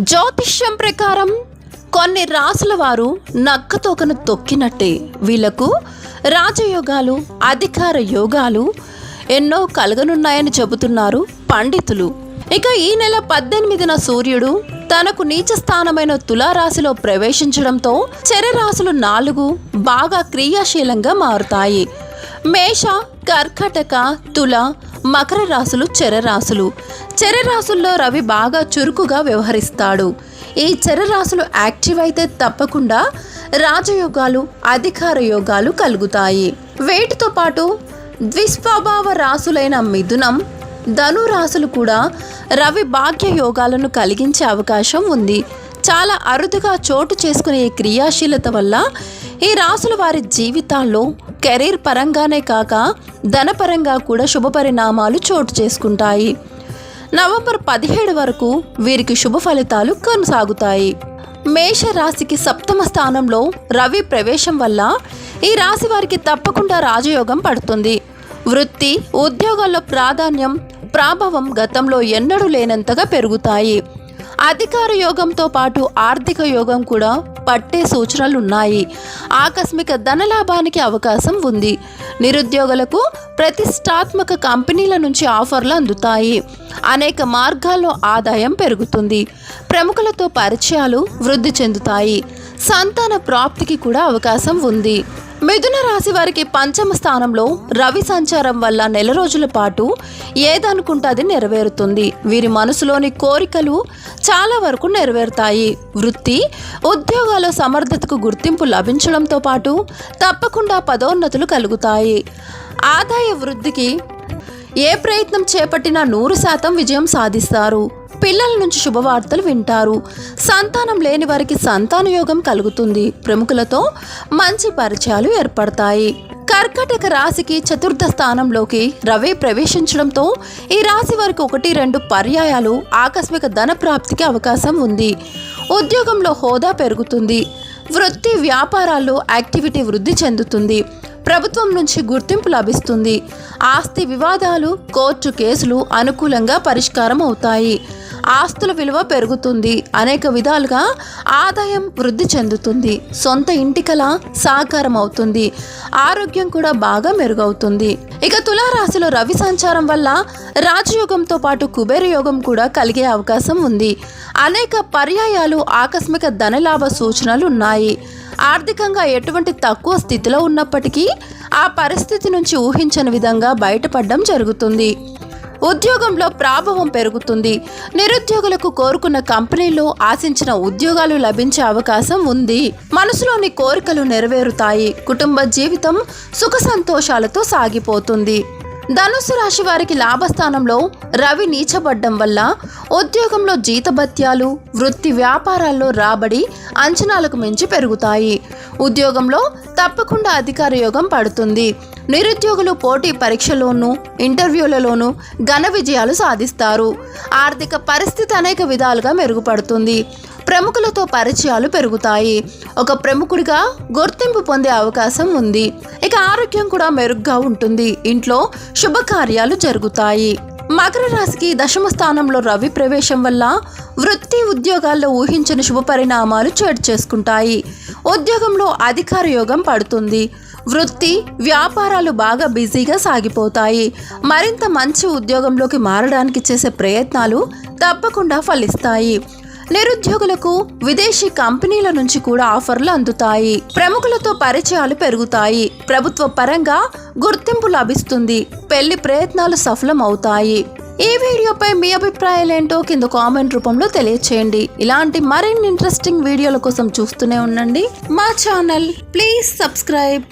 జ్యోతిష్యం ప్రకారం కొన్ని రాసుల వారు నక్కతోకను తొక్కినట్టే. వీళ్ళకు రాజయోగాలు అధికార యోగాలు ఎన్నో కలగనున్నాయని చెబుతున్నారు పండితులు. ఇక ఈ నెల పద్దెనిమిదిన సూర్యుడు తనకు నీచ స్థానమైన తులారాశిలో ప్రవేశించడంతో చెరరాశులు నాలుగు బాగా క్రియాశీలంగా మారుతాయి. మేష కర్కటక తుల మకర రాశులు చెరరాశులు చెరరాశుల్లో రవి బాగా చురుకుగా వ్యవహరిస్తాడు. ఈ చెరరాశులు యాక్టివ్ అయితే తప్పకుండా రాజయోగాలు అధికార యోగాలు కలుగుతాయి. వేటితో పాటు ద్విస్వభావ రాసులైన మిథునం ధనురాశులు కూడా రవి భాగ్య యోగాలను కలిగించే అవకాశం ఉంది. చాలా అరుదుగా చోటు చేసుకునే క్రియాశీలత వల్ల ఈ రాసుల వారి జీవితాల్లో కెరీర్ పరంగానే కాక ధనపరంగా కూడా శుభ పరిణామాలు చోటు చేసుకుంటాయి. నవంబర్ పదిహేడు వరకు వీరికి శుభ ఫలితాలు కొనసాగుతాయి. మేష రాశికి సప్తమ స్థానంలో రవి ప్రవేశం వల్ల ఈ రాశి వారికి తప్పకుండా రాజయోగం పడుతుంది. వృత్తి ఉద్యోగాల్లో ప్రాధాన్యం ప్రాభవం గతంలో ఎన్నడూ లేనంతగా పెరుగుతాయి. అధికార యోగంతో పాటు ఆర్థిక యోగం కూడా పట్టే సూచనలు ఉన్నాయి ఆకస్మిక ధనలాభానికి అవకాశం ఉంది. నిరుద్యోగులకు ప్రతిష్టాత్మక కంపెనీల నుంచి ఆఫర్లు అందుతాయి. అనేక మార్గాల్లో ఆదాయం పెరుగుతుంది. ప్రముఖులతో పరిచయాలు వృద్ధి చెందుతాయి. సంతాన ప్రాప్తికి కూడా అవకాశం ఉంది. మిథున రాశి వారికి పంచమ స్థానంలో రవి సంచారం వల్ల నెల రోజుల పాటు ఏదనుకుంటే అది నెరవేరుతుంది. వీరి మనసులోని కోరికలు చాలా వరకు నెరవేరుతాయి. వృత్తి ఉద్యోగాల సమర్థతకు గుర్తింపు లభించడంతో పాటు తప్పకుండా పదోన్నతులు కలుగుతాయి. ఆదాయ వృద్ధికి ఏ ప్రయత్నం చేపట్టినా నూరు శాతం విజయం సాధిస్తారు. పిల్లల నుంచి శుభవార్తలు వింటారు. సంతానం లేని వారికి సంతాన యోగం కలుగుతుంది. ప్రముఖులతో మంచి పరిచయాలు ఏర్పడతాయి. కర్కటక రాశికి చతుర్థ స్థానంలోకి రవి ప్రవేశించడంతో ఈ రాశి వారికి ఒకటి రెండు పర్యాయాలు ఆకస్మిక ధన ప్రాప్తికి అవకాశం ఉంది. ఉద్యోగంలో హోదా పెరుగుతుంది. వృత్తి వ్యాపారాల్లో యాక్టివిటీ వృద్ధి చెందుతుంది. ప్రభుత్వం నుంచి గుర్తింపు లభిస్తుంది. ఆస్తి వివాదాలు కోర్టు కేసులు అనుకూలంగా పరిష్కారం అవుతాయి ఆస్తుల విలువ పెరుగుతుంది. అనేక విధాలుగా ఆదాయం వృద్ధి చెందుతుంది. సొంత ఇంటికల సాకారం అవుతుంది ఆరోగ్యం కూడా బాగా మెరుగవుతుంది. ఇక తులారాశిలో రవి సంచారం వల్ల రాజయోగంతో పాటు కుబేర యోగం కూడా కలిగే అవకాశం ఉంది. అనేక పర్యాయాలు ఆకస్మిక ధనలాభ సూచనలు ఉన్నాయి. ఆర్థికంగా ఎటువంటి తక్కువ స్థితిలో ఉన్నప్పటికీ ఆ పరిస్థితి నుంచి ఊహించని విధంగా బయటపడడం జరుగుతుంది. ఉద్యోగంలో ప్రాభవం పెరుగుతుంది. నిరుద్యోగులకు కోరుకున్న కంపెనీలో ఆశించిన ఉద్యోగాలు లభించే అవకాశం ఉంది. మనసులోని కోరికలు నెరవేరుతాయి. కుటుంబ జీవితం సుఖ సంతోషాలతో సాగిపోతుంది. ధనుసు రాశి వారికి లాభస్థానంలో రవి నీచబడ్డం వల్ల ఉద్యోగంలో జీతభత్యాలు వృత్తి వ్యాపారాల్లో రాబడి అంచనాలకు మించి పెరుగుతాయి. ఉద్యోగంలో తప్పకుండా అధికార యోగం పడుతుంది. నిరుద్యోగులు పోటీ పరీక్షలోనూ ఇంటర్వ్యూలలోనూ ఘన విజయాలు సాధిస్తారు. ఆర్థిక పరిస్థితి అనేక విధాలుగా మెరుగుపడుతుంది. ప్రముఖులతో పరిచయాలు పెరుగుతాయి. ఒక ప్రముఖుడిగా గుర్తింపు పొందే అవకాశం ఉంది. ఇక ఆరోగ్యం కూడా మెరుగ్గా ఉంటుంది. ఇంట్లో శుభకార్యాలు జరుగుతాయి. మకర రాశికి దశమ స్థానంలో రవి ప్రవేశం వల్ల వృత్తి ఉద్యోగాల్లో ఊహించని శుభ పరిణామాలు చోటు చేసుకుంటాయి. ఉద్యోగంలో అధికార యోగం పడుతుంది. వృత్తి వ్యాపారాలు బాగా బిజీగా సాగిపోతాయి. మరింత మంచి ఉద్యోగంలోకి మారడానికి చేసే ప్రయత్నాలు తప్పకుండా ఫలిస్తాయి. నిరుద్యోగులకు విదేశీ కంపెనీల నుంచి కూడా ఆఫర్లు అందుతాయి. ప్రముఖులతో పరిచయాలు పెరుగుతాయి. ప్రభుత్వ పరంగా గుర్తింపు లభిస్తుంది. పెళ్ళి ప్రయత్నాలు సఫలం అవుతాయి ఈ వీడియోపై మీ అభిప్రాయాలు ఏంటో కింద కామెంట్ రూపంలో తెలియచేయండి. ఇలాంటి మరిన్ని ఇంట్రెస్టింగ్ వీడియోల కోసం చూస్తూనే ఉండండి. మా ఛానల్ ప్లీజ్ సబ్స్క్రైబ్.